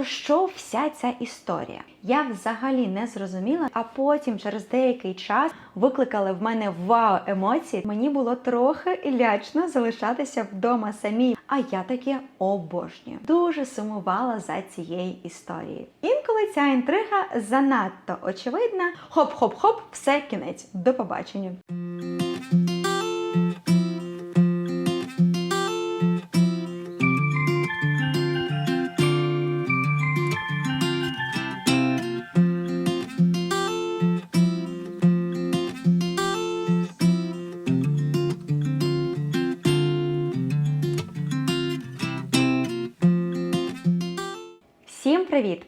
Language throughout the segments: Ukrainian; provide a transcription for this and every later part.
про що вся ця історія? Я взагалі не зрозуміла, а потім через деякий час викликали в мене вау емоції. Мені було трохи лячно залишатися вдома самій. А я таке обожнюю. Дуже сумувала за цією історією. Інколи ця інтрига занадто очевидна. Хоп-хоп-хоп, все кінець. До побачення.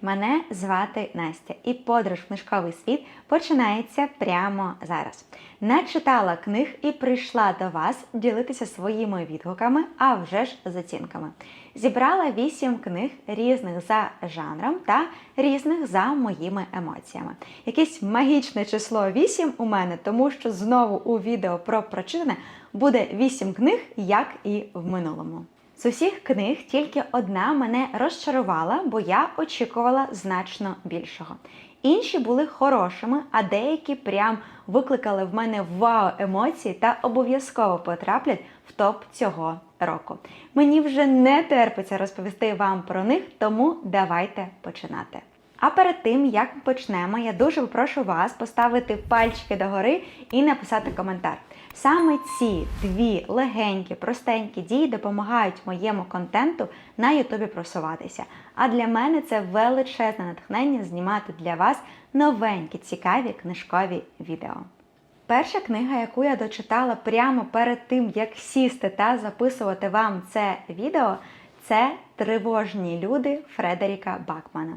Мене звати Настя, і подорож в книжковий світ починається прямо зараз. Начитала книг і прийшла до вас ділитися своїми відгуками, а вже ж з оцінками. Зібрала вісім книг різних за жанром та різних за моїми емоціями. Якесь магічне число 8 у мене, тому що знову у відео про прочитане буде 8 книг, як і в минулому. З усіх книг тільки одна мене розчарувала, бо я очікувала значно більшого. Інші були хорошими, а деякі прям викликали в мене вау емоції та обов'язково потраплять в топ цього року. Мені вже не терпиться розповісти вам про них, тому давайте починати. А перед тим, як ми почнемо, я дуже попрошу вас поставити пальчики догори і написати коментар. Саме ці дві легенькі, простенькі дії допомагають моєму контенту на Ютубі просуватися. А для мене це величезне натхнення знімати для вас новенькі, цікаві книжкові відео. Перша книга, яку я дочитала прямо перед тим, як сісти та записувати вам це відео, це Тривожні люди Фредеріка Бакмана.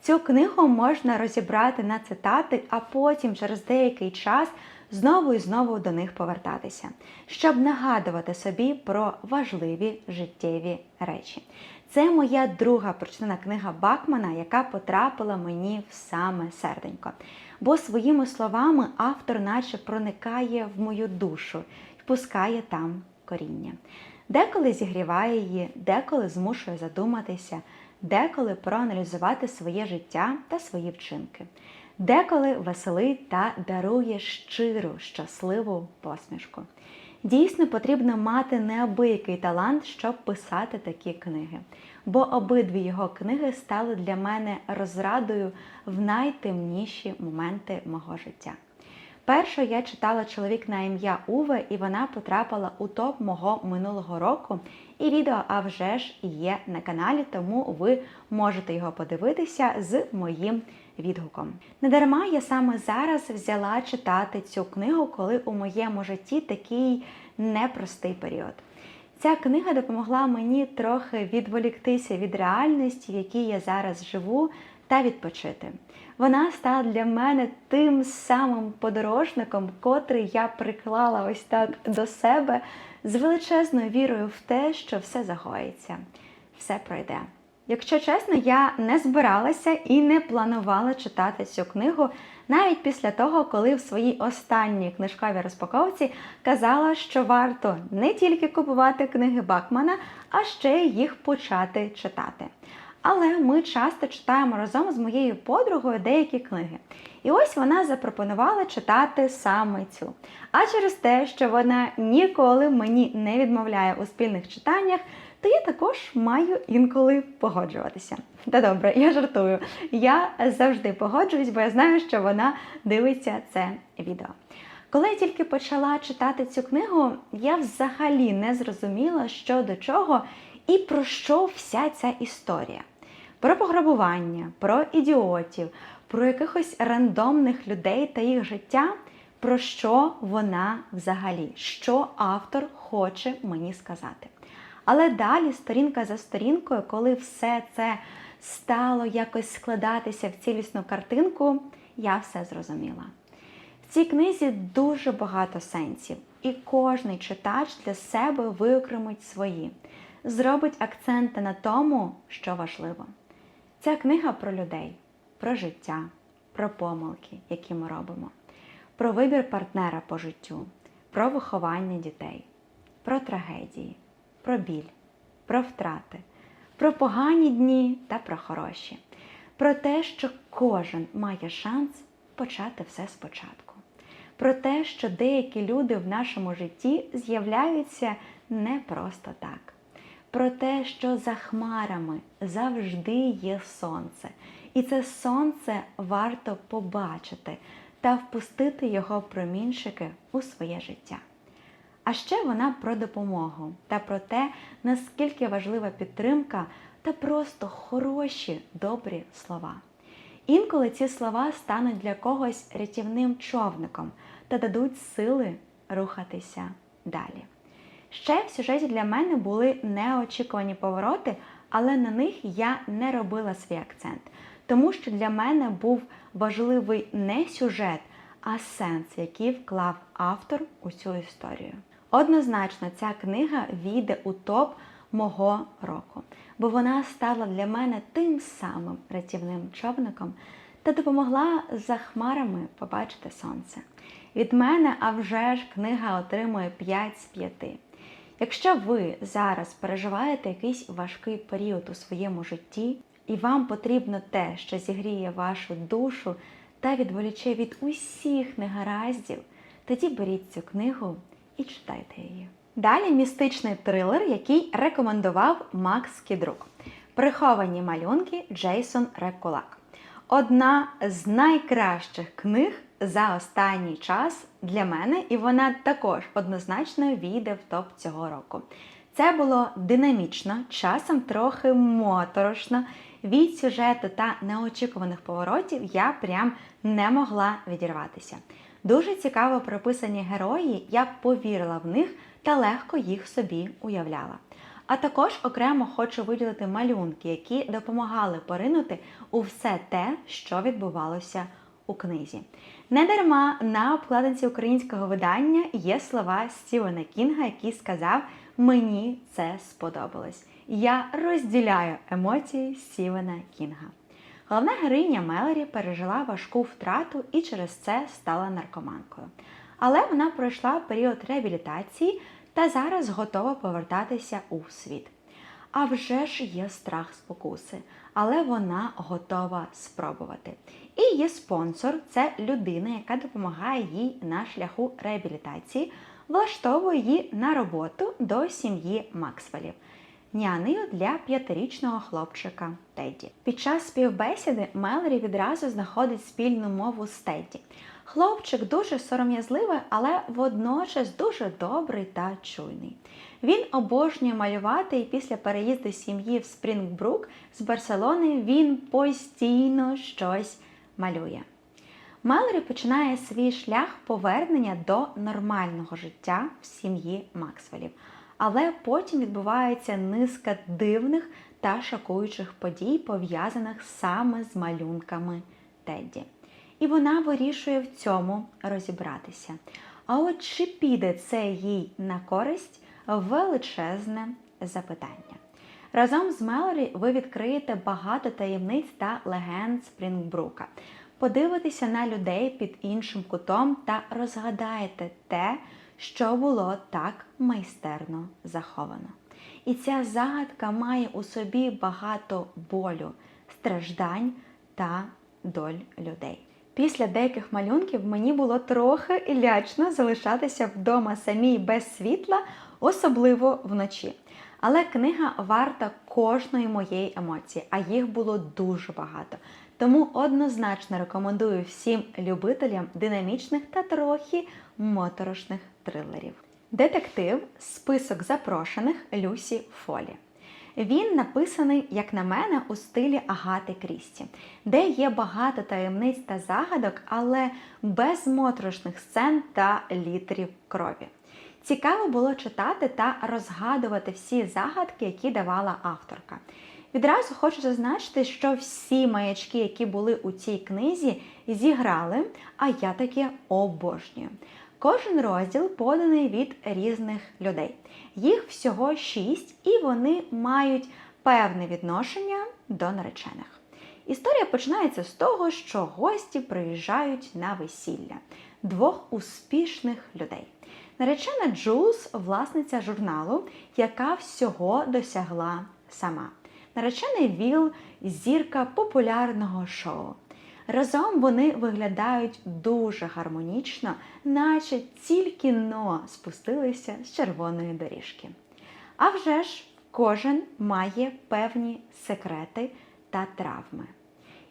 Цю книгу можна розібрати на цитати, а потім через деякий час знову і знову до них повертатися, щоб нагадувати собі про важливі життєві речі. Це моя друга прочитана книга Бакмана, яка потрапила мені в саме серденько. Бо своїми словами автор наче проникає в мою душу і пускає там коріння. Деколи зігріває її, деколи змушує задуматися, деколи проаналізувати своє життя та свої вчинки деколи веселить та дарує щиру, щасливу посмішку. Дійсно, потрібно мати неабиякий талант, щоб писати такі книги, бо обидві його книги стали для мене розрадою в найтемніші моменти мого життя. Першу я читала чоловік на ім'я Уве, і вона потрапила у топ мого минулого року. І відео, а вже ж, є на каналі, тому ви можете його подивитися з моїм відгуком. Недарма я саме зараз взяла читати цю книгу, коли у моєму житті такий непростий період. Ця книга допомогла мені трохи відволіктися від реальності, в якій я зараз живу, та відпочити. Вона стала для мене тим самим подорожником, котрий я приклала ось так до себе з величезною вірою в те, що все загоїться, все пройде. Якщо чесно, я не збиралася і не планувала читати цю книгу навіть після того, коли в своїй останній книжковій розпаковці казала, що варто не тільки купувати книги Бакмана, а ще їх почати читати. Але ми часто читаємо разом з моєю подругою деякі книги. І ось вона запропонувала читати саме цю. А через те, що вона ніколи мені не відмовляє у спільних читаннях, то я також маю інколи погоджуватися. Та добре, я жартую. Я завжди погоджуюсь, бо я знаю, що вона дивиться це відео. Коли я тільки почала читати цю книгу, я взагалі не зрозуміла, що до чого і про що вся ця історія. Про пограбування, про ідіотів, про якихось рандомних людей та їх життя, про що вона взагалі, що автор хоче мені сказати. Але далі, сторінка за сторінкою, коли все це стало якось складатися в цілісну картинку, я все зрозуміла. В цій книзі дуже багато сенсів, і кожний читач для себе виокремить свої, зробить акценти на тому, що важливо. Ця книга про людей, про життя, про помилки, які ми робимо, про вибір партнера по життю, про виховання дітей, про трагедії, про біль, про втрати, про погані дні та про хороші, про те, що кожен має шанс почати все спочатку, про те, що деякі люди в нашому житті з'являються не просто так, про те, що за хмарами завжди є сонце, і це сонце варто побачити та впустити його промінчики у своє життя. А ще вона про допомогу та про те, наскільки важлива підтримка та просто хороші, добрі слова. Інколи ці слова стануть для когось рятівним човником та дадуть сили рухатися далі. Ще в сюжеті для мене були неочікувані повороти, але на них я не робила свій акцент, тому що для мене був важливий не сюжет, а сенс, який вклав автор у цю історію. Однозначно, ця книга війде у топ мого року, бо вона стала для мене тим самим рятівним човником та допомогла за хмарами побачити сонце. Від мене, а вже ж, книга отримує 5 з 5. Якщо ви зараз переживаєте якийсь важкий період у своєму житті, і вам потрібно те, що зігріє вашу душу та відволіче від усіх негараздів, тоді беріть цю книгу і читайте її. Далі містичний трилер, який рекомендував Макс Кідрук. Приховані малюнки Джейсон Рекулак. Одна з найкращих книг за останній час для мене, і вона також однозначно війде в топ цього року. Це було динамічно, часом трохи моторошно. Від сюжету та неочікуваних поворотів я прям не могла відірватися. Дуже цікаво прописані герої, я повірила в них та легко їх собі уявляла. А також окремо хочу виділити малюнки, які допомагали поринути у все те, що відбувалося у книзі. Недарма на обкладинці українського видання є слова Стівена Кінга, який сказав: Мені це сподобалось. Я розділяю емоції Стівена Кінга. Головна героїня Мелорі пережила важку втрату і через це стала наркоманкою. Але вона пройшла період реабілітації та зараз готова повертатися у світ. А вже ж є страх спокуси, але вона готова спробувати. І її спонсор це людина, яка допомагає їй на шляху реабілітації, влаштовує її на роботу до сім'ї Максвелів. Нянею для п'ятирічного хлопчика Тедді. Під час співбесіди Мелорі відразу знаходить спільну мову з Тедді. Хлопчик дуже сором'язливий, але водночас дуже добрий та чуйний. Він обожнює малювати і після переїзду сім'ї в Спрінгбрук з Барселони він постійно щось малює. Мелорі починає свій шлях повернення до нормального життя в сім'ї Максвелів. Але потім відбувається низка дивних та шокуючих подій, пов'язаних саме з малюнками Тедді. І вона вирішує в цьому розібратися. А от чи піде це їй на користь величезне запитання. Разом з Мелорі ви відкриєте багато таємниць та легенд Спрінгбрука, подивитеся на людей під іншим кутом та розгадаєте те, що було так майстерно заховано. І ця загадка має у собі багато болю, страждань та доль людей. Після деяких малюнків мені було трохи лячно залишатися вдома самій без світла, особливо вночі. Але книга варта кожної моєї емоції, а їх було дуже багато. Тому однозначно рекомендую всім любителям динамічних та трохи моторошних трилерів. Детектив список запрошених Люсі Фолі. Він написаний, як на мене, у стилі Агати Крісті, де є багато таємниць та загадок, але без моторошних сцен та літерів крові. Цікаво було читати та розгадувати всі загадки, які давала авторка. Відразу хочу зазначити, що всі маячки, які були у цій книзі, зіграли, а я таке обожнюю. Кожен розділ поданий від різних людей. Їх всього шість, і вони мають певне відношення до наречених. Історія починається з того, що гості приїжджають на весілля двох успішних людей. Наречена Джулс власниця журналу, яка всього досягла сама. наречений Віл, зірка популярного шоу. Разом вони виглядають дуже гармонічно, наче тільки но спустилися з червоної доріжки. А вже ж кожен має певні секрети та травми.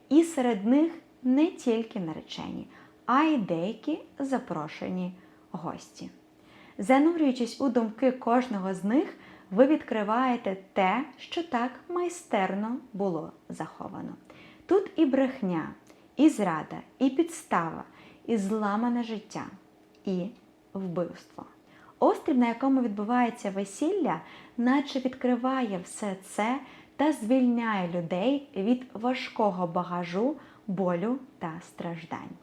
І серед них не тільки наречені, а й деякі запрошені гості. Занурюючись у думки кожного з них, ви відкриваєте те, що так майстерно було заховано. Тут і брехня, і зрада, і підстава, і зламане життя, і вбивство. Острів, на якому відбувається весілля, наче відкриває все це та звільняє людей від важкого багажу, болю та страждань.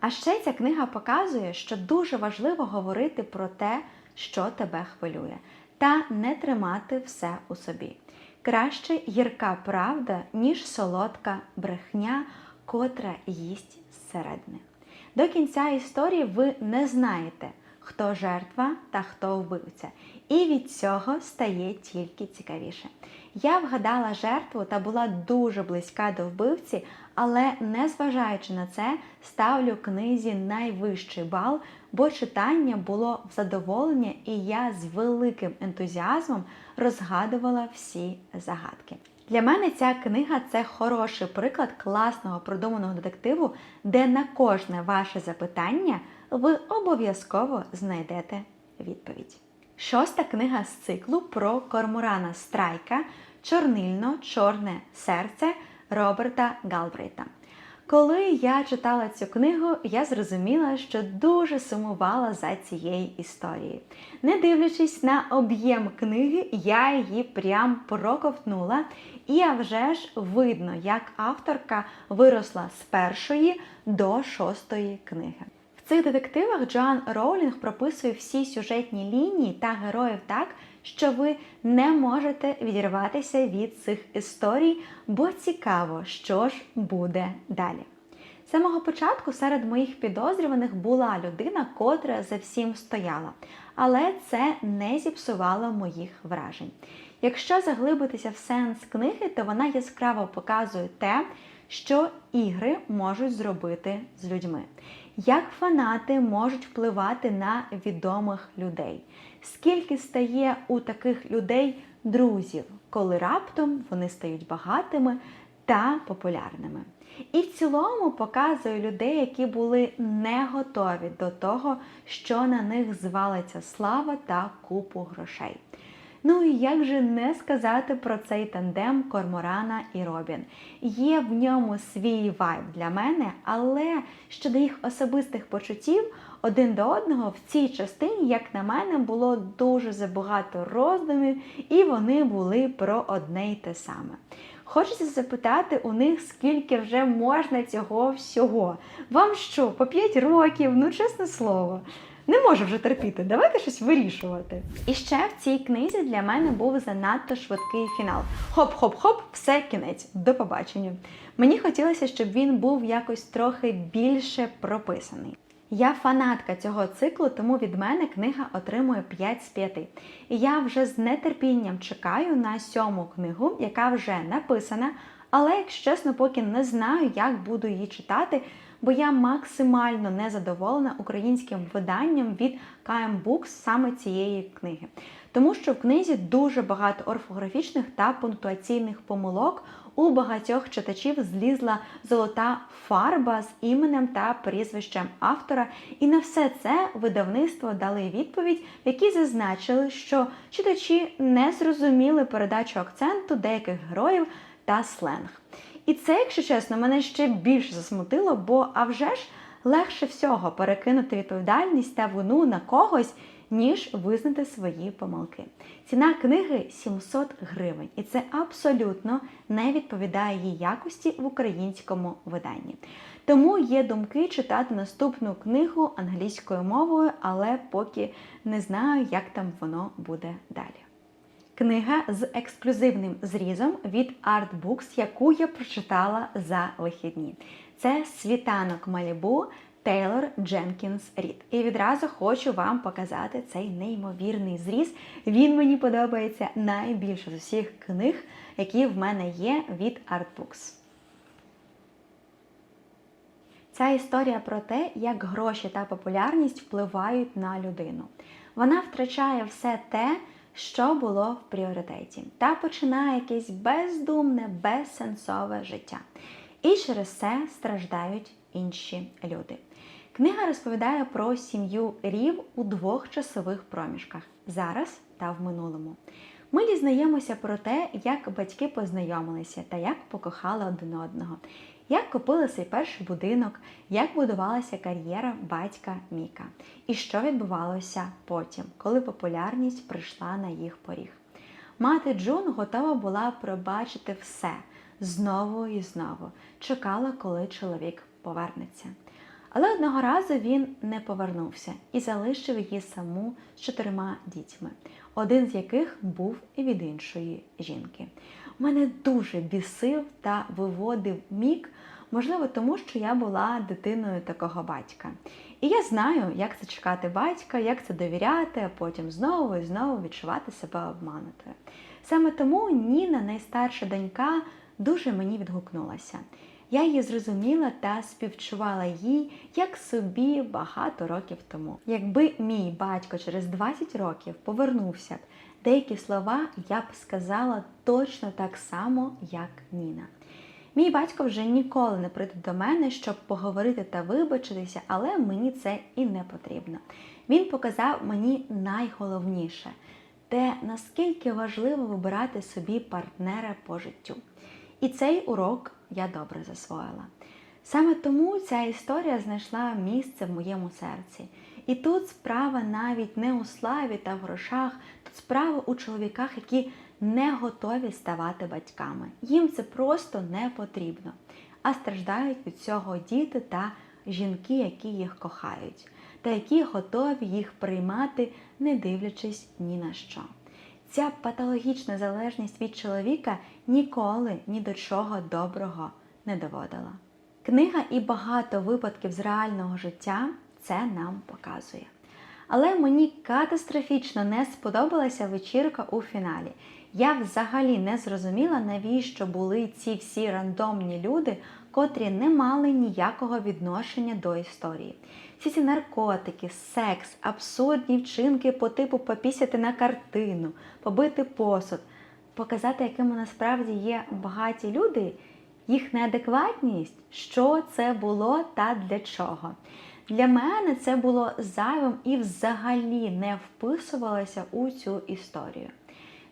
А ще ця книга показує, що дуже важливо говорити про те, що тебе хвилює, та не тримати все у собі. Краще гірка правда, ніж солодка брехня, котра їсть зсередини. До кінця історії ви не знаєте, хто жертва та хто вбивця, і від цього стає тільки цікавіше. Я вгадала жертву та була дуже близька до вбивці, але незважаючи на це, ставлю книзі найвищий бал, бо читання було в задоволення, і я з великим ентузіазмом розгадувала всі загадки. Для мене ця книга це хороший приклад класного продуманого детективу, де на кожне ваше запитання ви обов'язково знайдете відповідь. Шоста книга з циклу про Кормурана Страйка Чорнильно-чорне серце Роберта Галбрейта. Коли я читала цю книгу, я зрозуміла, що дуже сумувала за цією історією. Не дивлячись на об'єм книги, я її прям проковтнула, і а вже ж видно, як авторка виросла з першої до шостої книги. В цих детективах Джоан Роулінг прописує всі сюжетні лінії та героїв так, що ви не можете відірватися від цих історій, бо цікаво, що ж буде далі. З самого початку серед моїх підозрюваних була людина, котра за всім стояла, але це не зіпсувало моїх вражень. Якщо заглибитися в сенс книги, то вона яскраво показує те, що ігри можуть зробити з людьми, як фанати можуть впливати на відомих людей, скільки стає у таких людей друзів, коли раптом вони стають багатими та популярними. І в цілому показує людей, які були не готові до того, що на них звалиться слава та купу грошей. Ну і як же не сказати про цей тандем Корморана і Робін? Є в ньому свій вайб для мене, але щодо їх особистих почуттів один до одного в цій частині, як на мене, було дуже забагато роздумів, і вони були про одне й те саме. Хочеться запитати у них, скільки вже можна цього всього. Вам що, по 5 років? Ну, чесне слово. Не можу вже терпіти, давайте щось вирішувати. І ще в цій книзі для мене був занадто швидкий фінал. Хоп-хоп-хоп, все кінець. До побачення. Мені хотілося, щоб він був якось трохи більше прописаний. Я фанатка цього циклу, тому від мене книга отримує 5 з 5. І я вже з нетерпінням чекаю на сьому книгу, яка вже написана, але, якщо чесно, поки не знаю, як буду її читати, бо я максимально незадоволена українським виданням від KM Books саме цієї книги. Тому що в книзі дуже багато орфографічних та пунктуаційних помилок. У багатьох читачів злізла золота фарба з іменем та прізвищем автора, і на все це видавництво дали відповідь, в якій зазначили, що читачі не зрозуміли передачу акценту деяких героїв та сленг. І це, якщо чесно, мене ще більше засмутило, бо а вже ж легше всього перекинути відповідальність та вину на когось, ніж визнати свої помилки. Ціна книги 700 гривень, і це абсолютно не відповідає її якості в українському виданні. Тому є думки читати наступну книгу англійською мовою, але поки не знаю, як там воно буде далі. Книга з ексклюзивним зрізом від Artbooks, яку я прочитала за вихідні. Це світанок Малібу Тейлор Дженкінс Рід. І відразу хочу вам показати цей неймовірний зріз. Він мені подобається найбільше з усіх книг, які в мене є від Artbooks. Ця історія про те, як гроші та популярність впливають на людину. Вона втрачає все те, що було в пріоритеті, та починає якесь бездумне, безсенсове життя. І через це страждають інші люди. Книга розповідає про сім'ю Рів у двох часових проміжках зараз та в минулому. Ми дізнаємося про те, як батьки познайомилися та як покохали один одного, як купили свій перший будинок, як будувалася кар'єра батька Міка, і що відбувалося потім, коли популярність прийшла на їх поріг. Мати Джун готова була пробачити все знову і знову, чекала, коли чоловік повернеться. Але одного разу він не повернувся і залишив її саму з чотирма дітьми, один з яких був і від іншої жінки. Мене дуже бісив та виводив мік, можливо, тому що я була дитиною такого батька. І я знаю, як це чекати батька, як це довіряти, а потім знову і знову відчувати себе обманутою. Саме тому Ніна, найстарша донька, дуже мені відгукнулася. Я її зрозуміла та співчувала їй, як собі багато років тому. Якби мій батько через 20 років повернувся б, деякі слова я б сказала точно так само, як Ніна. Мій батько вже ніколи не прийде до мене, щоб поговорити та вибачитися, але мені це і не потрібно. Він показав мені найголовніше те, наскільки важливо вибирати собі партнера по життю. І цей урок я добре засвоїла. Саме тому ця історія знайшла місце в моєму серці. І тут справа навіть не у славі та в грошах, тут справа у чоловіках, які не готові ставати батьками. Їм це просто не потрібно. А страждають від цього діти та жінки, які їх кохають, та які готові їх приймати, не дивлячись ні на що. Ця патологічна залежність від чоловіка ніколи ні до чого доброго не доводила. Книга і багато випадків з реального життя це нам показує. Але мені катастрофічно не сподобалася вечірка у фіналі. Я взагалі не зрозуміла, навіщо були ці всі рандомні люди, котрі не мали ніякого відношення до історії. Всі ці наркотики, секс, абсурдні вчинки по типу попісяти на картину, побити посуд, показати, якими насправді є багаті люди, їх неадекватність, що це було та для чого. Для мене це було зайвим і взагалі не вписувалося у цю історію.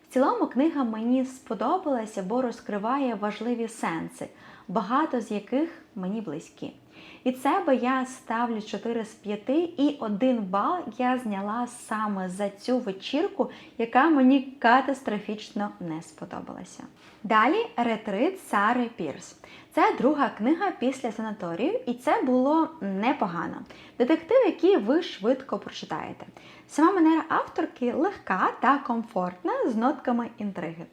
В цілому книга мені сподобалася, бо розкриває важливі сенси, багато з яких мені близькі. Від себе я ставлю 4 з 5 і 1 бал я зняла саме за цю вечірку, яка мені катастрофічно не сподобалася. Далі ретрит Сари Пірс. Це друга книга після санаторію, і це було непогано. Детектив, який ви швидко прочитаєте. Сама манера авторки легка та комфортна з нотками інтриги.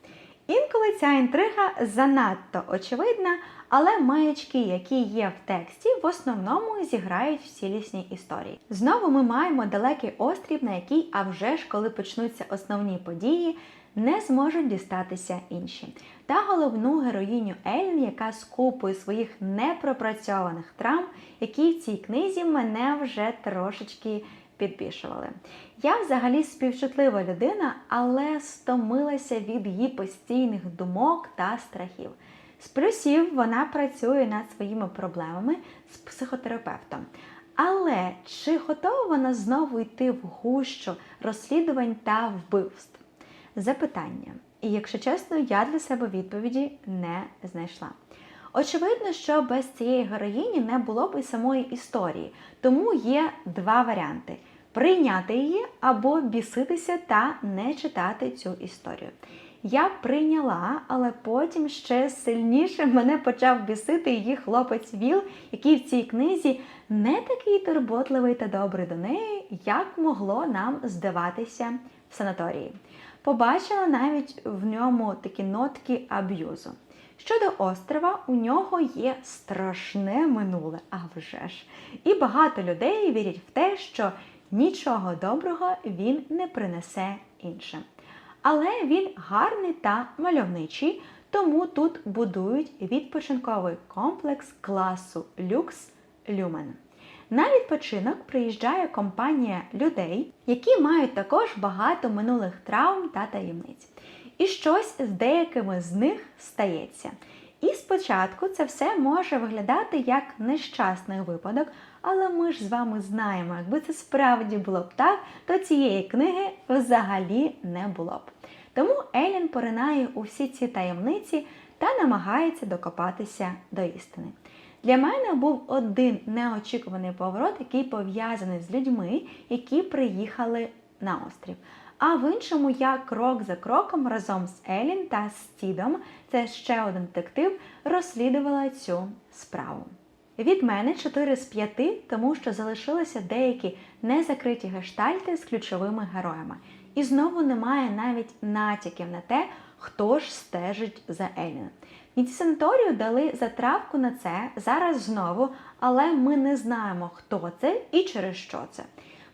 Інколи ця інтрига занадто очевидна, але маячки, які є в тексті, в основному зіграють в цілісній історії. Знову ми маємо далекий острів, на який, а вже ж, коли почнуться основні події, не зможуть дістатися інші. Та головну героїню Ельн, яка скупує своїх непропрацьованих травм, які в цій книзі мене вже трошечки підбільшували. Я взагалі співчутлива людина, але стомилася від її постійних думок та страхів. З плюсів вона працює над своїми проблемами з психотерапевтом. Але чи готова вона знову йти в гущу розслідувань та вбивств? Запитання. І, якщо чесно, я для себе відповіді не знайшла. Очевидно, що без цієї героїні не було б і самої історії, тому є два варіанти: прийняти її або біситися та не читати цю історію. Я прийняла, але потім ще сильніше мене почав бісити її хлопець Віл, який в цій книзі не такий турботливий та добрий до неї, як могло нам здаватися в санаторії. Побачила навіть в ньому такі нотки аб'юзу. Щодо острова, у нього є страшне минуле, а вже ж. І багато людей вірять в те, що нічого доброго він не принесе іншим. Але він гарний та мальовничий, Тому тут будують відпочинковий комплекс класу люкс Люмен. На відпочинок приїжджає компанія людей, які мають також багато минулих травм та таємниць. І щось з деякими з них стається. І спочатку це все може виглядати як нещасний випадок, але ми ж з вами знаємо, якби це справді було б так, то цієї книги взагалі не було б. Тому Елін поринає у всі ці таємниці та намагається докопатися до істини. Для мене був один неочікуваний поворот, який пов'язаний з людьми, які приїхали на острів. А в іншому я крок за кроком разом з Елін та Стідом, це ще один детектив, розслідувала цю справу. Від мене 4 з 5, тому що залишилися деякі незакриті гештальти з ключовими героями. І знову немає навіть натяків на те, хто ж стежить за Елін. Санаторію дали затравку на це зараз знову, але ми не знаємо, хто це і через що це.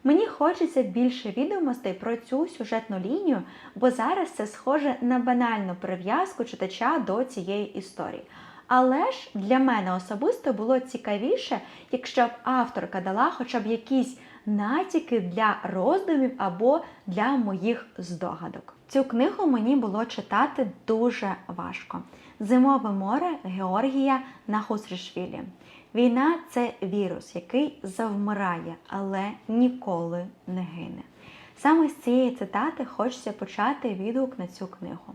Мені хочеться більше відомостей про цю сюжетну лінію, бо зараз це схоже на банальну прив'язку читача до цієї історії. Але ж для мене особисто було цікавіше, якщо б авторка дала хоча б якісь натяки для роздумів або для моїх здогадок. Цю книгу мені було читати дуже важко. Зимове море Георгія Нахусрішвілі. Війна це вірус, який завмирає, але ніколи не гине. Саме з цієї цитати хочеться почати відгук на цю книгу.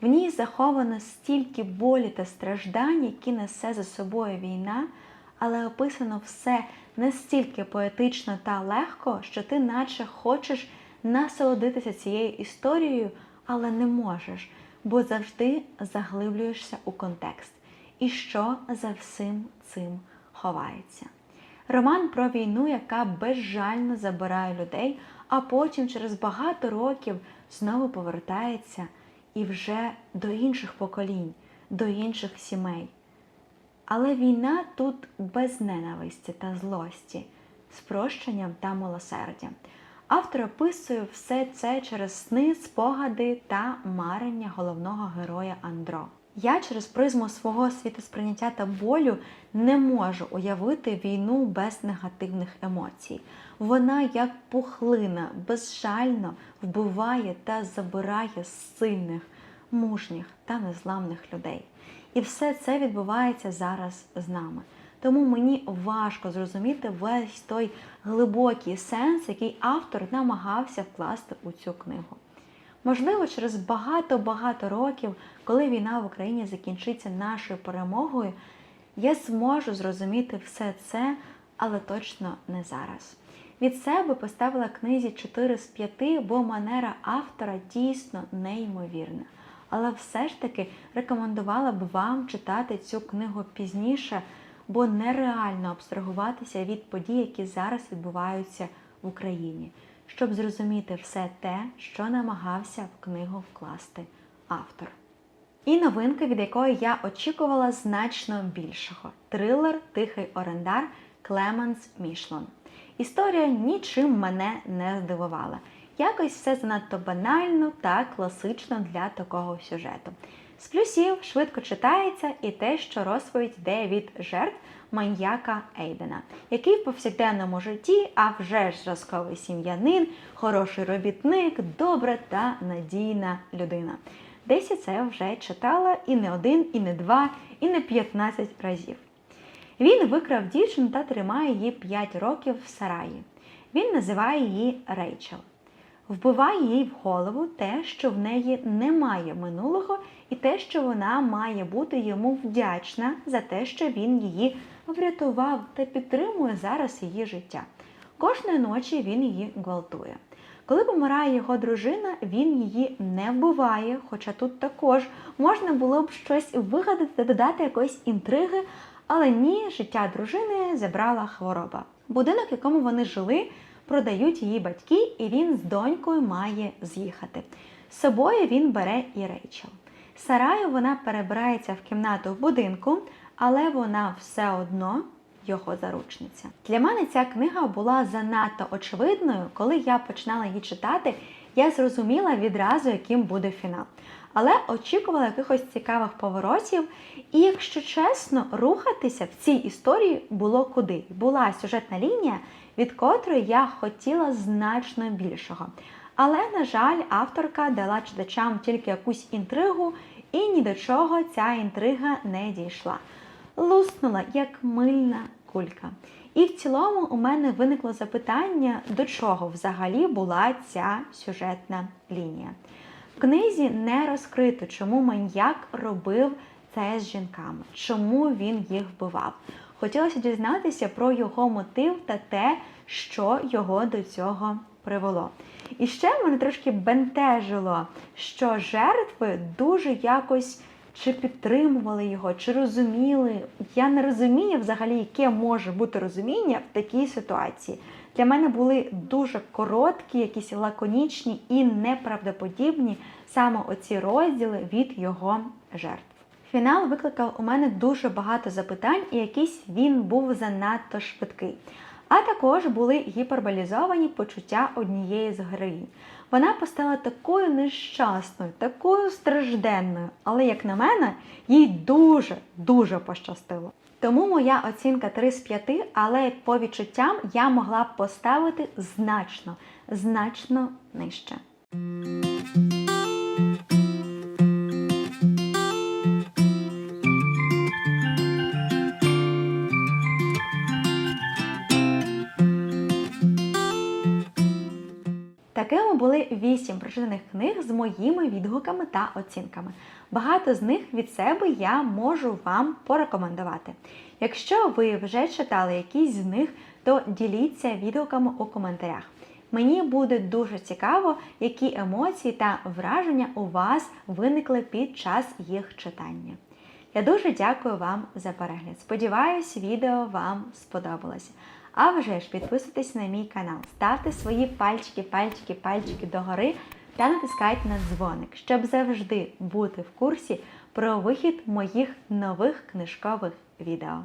В ній заховано стільки болі та страждань, які несе за собою війна, але описано все настільки поетично та легко, що ти наче хочеш насолодитися цією історією, але не можеш, бо завжди заглиблюєшся у контекст. І що за всім цим ховається. Роман про війну, яка безжально забирає людей, а потім через багато років знову повертається і вже до інших поколінь, до інших сімей. Але війна тут без ненависті та злості, з прощенням та милосердям. Автор описує все це через сни, спогади та марення головного героя Андро. Я через призму свого світосприйняття та болю не можу уявити війну без негативних емоцій. Вона, як пухлина, безжально вбиває та забирає сильних, мужніх та незламних людей. І все це відбувається зараз з нами. Тому мені важко зрозуміти весь той глибокий сенс, який автор намагався вкласти у цю книгу. Можливо, через багато-багато років, коли війна в Україні закінчиться нашою перемогою, я зможу зрозуміти все це, але точно не зараз. Від себе поставила книзі 4 з 5, бо манера автора дійсно неймовірна. Але все ж таки рекомендувала б вам читати цю книгу пізніше, бо нереально абстрагуватися від подій, які зараз відбуваються в Україні щоб зрозуміти все те, що намагався в книгу вкласти автор. І новинка, від якої я очікувала значно більшого: трилер Тихий орендар Клеменс Мішлон. Історія нічим мене не здивувала. Якось все занадто банально та класично для такого сюжету. З плюсів швидко читається і те, що розповідь йде від жертв маньяка Ейдена, який в повсякденному житті, а вже ж зразковий сім'янин, хороший робітник, добра та надійна людина. Десь це вже читала і не один, і не два, і не 15 разів. Він викрав дівчину та тримає її 5 років в сараї. Він називає її Рейчел вбиває їй в голову те, що в неї немає минулого, і те, що вона має бути йому вдячна за те, що він її врятував та підтримує зараз її життя. Кожної ночі він її гвалтує. Коли помирає його дружина, він її не вбиває, хоча тут також можна було б щось вигадати та додати якоїсь інтриги, але ні, життя дружини забрала хвороба. Будинок, в якому вони жили, продають її батьки, і він з донькою має з'їхати. З собою він бере і Рейчел. Сараю вона перебирається в кімнату в будинку, але вона все одно його заручниця. Для мене ця книга була занадто очевидною, коли я починала її читати. Я зрозуміла відразу, яким буде фінал. Але очікувала якихось цікавих поворотів. І, якщо чесно, рухатися в цій історії було куди. Була сюжетна лінія, від котрої я хотіла значно більшого. Але, на жаль, авторка дала читачам тільки якусь інтригу, і ні до чого ця інтрига не дійшла. Луснула як мильна кулька. І в цілому у мене виникло запитання, до чого взагалі була ця сюжетна лінія. В книзі не розкрито, чому маньяк робив це з жінками, чому він їх вбивав. Хотілося дізнатися про його мотив та те, що його до цього привело. І ще мене трошки бентежило, що жертви дуже якось чи підтримували його, чи розуміли. Я не розумію взагалі, яке може бути розуміння в такій ситуації. Для мене були дуже короткі, якісь лаконічні і неправдоподібні саме оці розділи від його жертв. Фінал викликав у мене дуже багато запитань, і якийсь він був занадто швидкий. А також були гіперболізовані почуття однієї з героїнь. Вона постала такою нещасною, такою стражденною, але, як на мене, їй дуже-дуже пощастило. Тому моя оцінка 3 з 5, але по відчуттям я могла б поставити значно, значно нижче. Були вісім прочитаних книг з моїми відгуками та оцінками. Багато з них від себе я можу вам порекомендувати. Якщо ви вже читали якісь з них, то діліться відгуками у коментарях. Мені буде дуже цікаво, які емоції та враження у вас виникли під час їх читання. Я дуже дякую вам за перегляд. Сподіваюсь, відео вам сподобалося. А вже ж підписуйтесь на мій канал, ставте свої пальчики, пальчики, пальчики догори та натискайте на дзвоник, щоб завжди бути в курсі про вихід моїх нових книжкових відео.